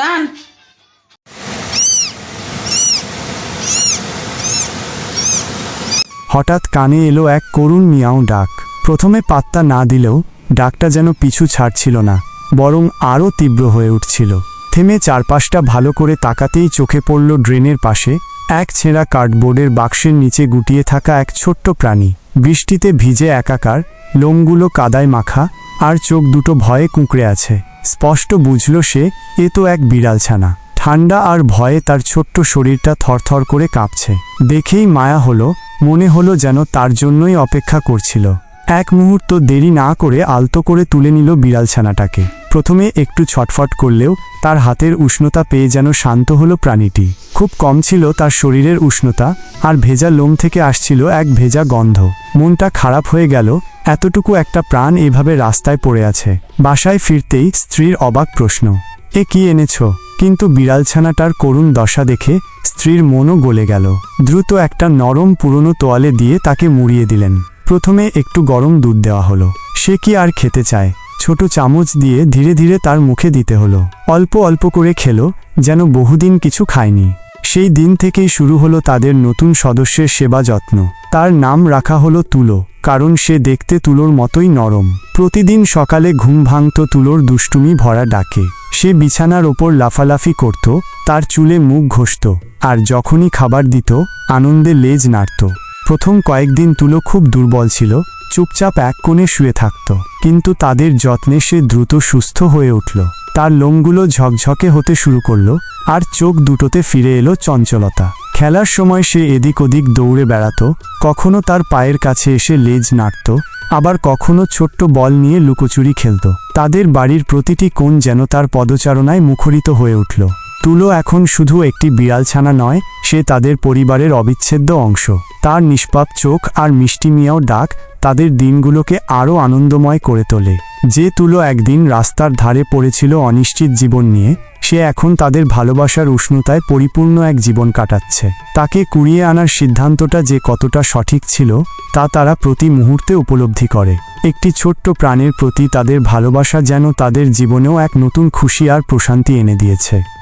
টান হঠাৎ কানে এলো এক করুণ মিয়াও ডাক। প্রথমে পাত্তা না দিলেও ডাকটা যেন পিছু ছাড়ছিল না, বরং আরও তীব্র হয়ে উঠছিল। থেমে চারপাশটা ভালো করে তাকাতেই চোখে পড়ল ড্রেনের পাশে এক ছেঁড়া কার্ডবোর্ডের বাক্সের নিচে গুটিয়ে থাকা এক ছোট্ট প্রাণী। বৃষ্টিতে ভিজে একাকার, লোমগুলো কাদায় মাখা, আর চোখ দুটো ভয়ে কুঁকড়ে আছে। স্পষ্ট বুঝল সে, এ তো এক বিড়াল ছানা ঠান্ডা আর ভয়ে তার ছোট্ট শরীরটা থরথর করে কাঁপছে। দেখেই মায়া হলো, মনে হলো যেন তার জন্যই অপেক্ষা করছিল। এক মুহূর্ত দেরি না করে আলতো করে তুলে নিল বিড়াল ছানাটাকে প্রথমে একটু ছটফট করলেও তার হাতের উষ্ণতা পেয়ে যেন শান্ত হলো প্রাণীটি। খুব কম ছিল তার শরীরের উষ্ণতা, আর ভেজা লোম থেকে আসছিল এক ভেজা গন্ধ। মনটা খারাপ হয়ে গেল, এতটুকু একটা প্রাণ এভাবে রাস্তায় পড়ে আছে। বাসায় ফিরতেই স্ত্রীর অবাক প্রশ্ন, এ কি এনেছ? কিন্তু বিড়ালছানাটার করুণ দশা দেখে স্ত্রীর মনও গলে গেল। দ্রুত একটা নরম পুরনো তোয়ালে দিয়ে তাকে মুড়িয়ে দিলেন। প্রথমে একটু গরম দুধ দেওয়া হলো। সে কি আর খেতে চায়? ছোট চামচ দিয়ে ধীরে ধীরে তার মুখে দিতে হলো। অল্প অল্প করে খেলো, যেন বহুদিন কিছু খায়নি। সেই দিন থেকেই শুরু হলো তাদের নতুন সদস্যের সেবা যত্ন। তার নাম রাখা হলো তুলো, কারণ সে দেখতে তুলোর মতোই নরম। প্রতিদিন সকালে ঘুম ভাঙত তুলোর দুষ্টুমি ভরা ডাকে। সে বিছানার ওপর লাফালাফি করত, তার চুলে মুখ ঘষত, আর যখনই খাবার দিত, আনন্দে লেজ নাড়ত। প্রথম কয়েকদিন তুলো খুব দুর্বল ছিল চুপচাপ এক কোণে শুয়ে থাকত। কিন্তু তাদের যত্নে সে দ্রুত সুস্থ হয়ে উঠল। তার লোমগুলো ঝকঝকে হতে শুরু করল, আর চোখ দুটোতে ফিরে এলো চঞ্চলতা। খেলার সময় সে এদিক ওদিক দৌড়ে বেড়াতো, কখনো তার পায়ের কাছে এসে লেজ নাড়ত, আবার কখনো ছোট্ট বল নিয়ে লুকোচুরি খেলত। তাদের বাড়ির প্রতিটি কোণ যেন তার পদচারণায় মুখরিত হয়ে উঠল। তুলো এখন শুধু একটি বিড়াল ছানা নয়, সে তাদের পরিবারের অবিচ্ছেদ্য অংশ। তার নিষ্পাপ চোখ আর মিষ্টি মিয়াও ডাক তাদের দিনগুলোকে আরও আনন্দময় করে তোলে। যে তুলো একদিন রাস্তার ধারে পড়েছিল অনিশ্চিত জীবন নিয়ে, সে এখন তাদের ভালোবাসার উষ্ণতায় পরিপূর্ণ এক জীবন কাটাচ্ছে। তাকে কুড়িয়ে আনার সিদ্ধান্তটা যে কতটা সঠিক ছিল, তা তারা প্রতি মুহূর্তে উপলব্ধি করে। একটি ছোট্ট প্রাণের প্রতি তাদের ভালোবাসা যেন তাদের জীবনেও এক নতুন খুশি আর প্রশান্তি এনে দিয়েছে।